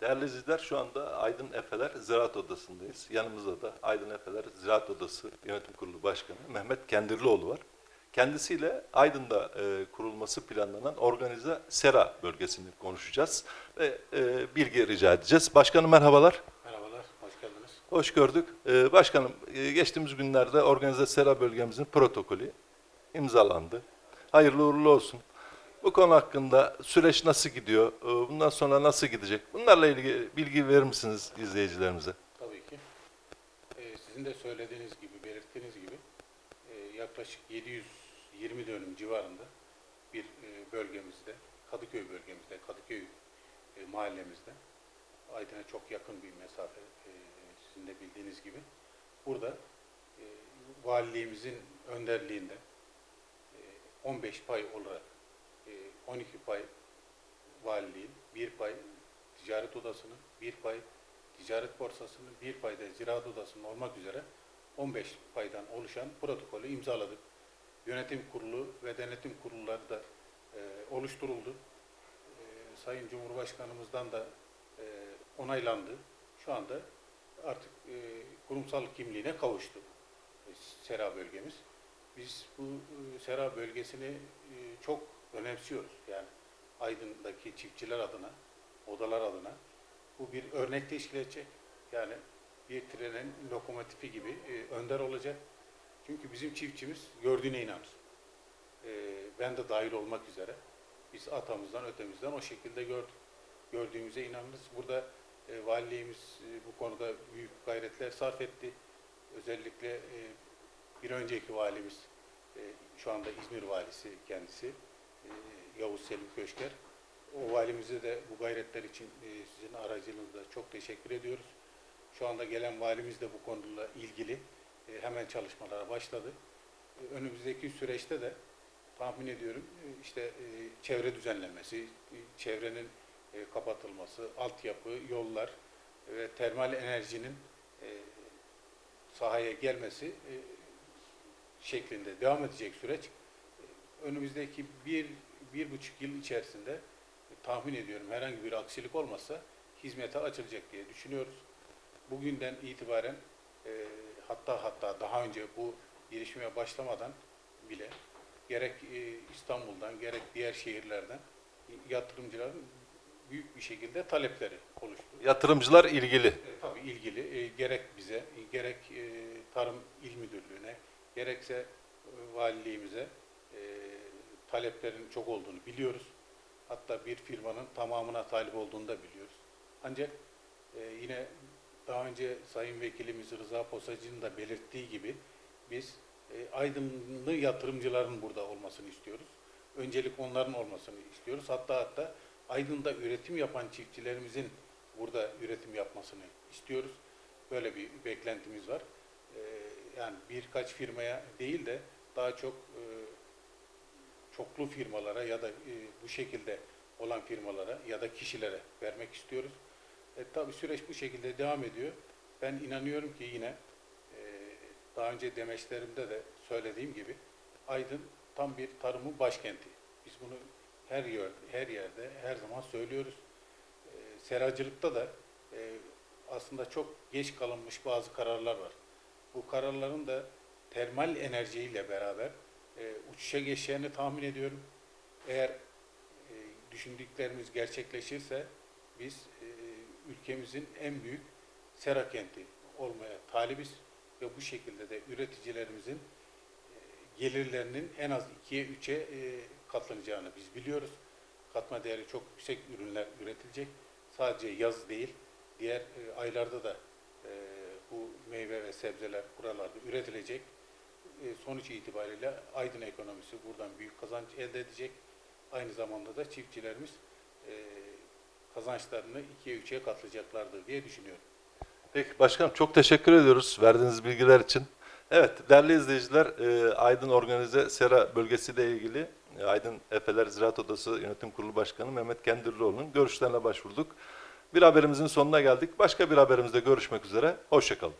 Değerli izleyiciler şu anda Aydın Efeler Ziraat Odası'ndayız. Yanımızda da Aydın Efeler Ziraat Odası Yönetim Kurulu Başkanı Mehmet Kendirlioğlu var. Kendisiyle Aydın'da e, kurulması planlanan organize sera bölgesini konuşacağız ve e, bilgi rica edeceğiz. Başkanım merhabalar. Merhabalar, hoş geldiniz. Hoş gördük. E, başkanım e, geçtiğimiz günlerde organize sera bölgemizin protokolü imzalandı. Hayırlı uğurlu olsun. Bu konu hakkında süreç nasıl gidiyor? E, Bundan sonra nasıl gidecek? Bunlarla ilgili bilgi verir misiniz izleyicilerimize? Tabii ki. Ee, sizin de söylediğiniz gibi, belirttiğiniz gibi e, yaklaşık 720 dönüm civarında bir e, bölgemizde, Kadıköy bölgemizde, Kadıköy e, mahallemizde, Aydın'a çok yakın bir mesafe e, sizin de bildiğiniz gibi. Burada e, valiliğimizin önderliğinde e, 15 pay olarak 12 pay valiliğin, bir pay ticaret odasının, bir pay ticaret borsasının, bir pay da ziraat odasının olmak üzere 15 paydan oluşan protokolü imzaladık. Yönetim kurulu ve denetim kurulları da e, oluşturuldu. E, Sayın Cumhurbaşkanımızdan da e, onaylandı. Şu anda artık e, kurumsal kimliğine kavuştu e, Sera bölgemiz. Biz bu e, Sera bölgesini e, çok önemsiyoruz. Yani Aydın'daki çiftçiler adına, odalar adına bu bir örnek teşkil edecek. Yani bir trenin lokomotifi gibi e, önder olacak. Çünkü bizim çiftçimiz gördüğüne inanır. E, ben de dahil olmak üzere. Biz atamızdan ötemizden o şekilde gördük. Gördüğümüze inanırız. Burada e, valiliğimiz e, bu konuda büyük gayretler sarf etti. Özellikle e, bir önceki valimiz, e, şu anda İzmir valisi kendisi, e, Yavuz Selim Köşker. O valimize de bu gayretler için e, sizin aracılığınızla çok teşekkür ediyoruz. Şu anda gelen valimiz de bu konuyla ilgili e, hemen çalışmalara başladı. E, Önümüzdeki süreçte de tahmin ediyorum işte çevre düzenlenmesi, e, çevrenin e, kapatılması, altyapı, yollar ve termal enerjinin sahaya gelmesi şeklinde devam edecek süreç önümüzdeki bir, bir buçuk yıl içerisinde e, tahmin ediyorum herhangi bir aksilik olmazsa hizmete açılacak diye düşünüyoruz. Bugünden itibaren e, hatta hatta daha önce bu girişmeye başlamadan bile gerek e, İstanbul'dan gerek diğer şehirlerden yatırımcıların büyük bir şekilde talepleri oluştu. Yatırımcılar ilgili. E, tabii ilgili e, gerek bize, e, gerek e, Tarım İl Müdürlüğü'ne, gerekse e, valiliğimize taleplerin çok olduğunu biliyoruz. Hatta bir firmanın tamamına talip olduğunu da biliyoruz. Ancak e, yine daha önce Sayın Vekilimiz Rıza Posacı'nın da belirttiği gibi biz e, aydınlı yatırımcıların burada olmasını istiyoruz. Öncelik onların olmasını istiyoruz. Hatta hatta Aydın'da üretim yapan çiftçilerimizin burada üretim yapmasını istiyoruz. Böyle bir beklentimiz var. Ee, yani birkaç firmaya değil de daha çok e, çoklu firmalara ya da e, bu şekilde olan firmalara ya da kişilere vermek istiyoruz. E, tabii süreç bu şekilde devam ediyor. Ben inanıyorum ki yine e, daha önce demeçlerimde de söylediğim gibi Aydın tam bir tarımın başkenti. Biz bunu her yer, her yerde her zaman söylüyoruz. E, seracılıkta da e, aslında çok geç kalınmış bazı kararlar var. Bu kararların da termal enerjiyle beraber e, uçuşa geçeceğini tahmin ediyorum. Eğer e, düşündüklerimiz gerçekleşirse biz e, ülkemizin en büyük sera kenti olmaya talibiz ve bu şekilde de üreticilerimizin e, gelirlerinin en az 2'ye 3'e e, katlanacağını biz biliyoruz. Katma değeri çok yüksek ürünler üretilecek. Sadece yaz değil, diğer e, aylarda da e, bu meyve ve sebzeler buralarda üretilecek. E, sonuç itibariyle Aydın ekonomisi buradan büyük kazanç elde edecek. Aynı zamanda da çiftçilerimiz e, kazançlarını 2'ye 3'e katlayacaklardır diye düşünüyorum. Peki başkanım çok teşekkür ediyoruz verdiğiniz bilgiler için. Evet değerli izleyiciler e, Aydın Organize Sera bölgesiyle ilgili Aydın Efeler Ziraat Odası Yönetim Kurulu Başkanı Mehmet Kendirlioğlu'nun görüşlerine başvurduk. Bir haberimizin sonuna geldik. Başka bir haberimizde görüşmek üzere. Hoşçakalın.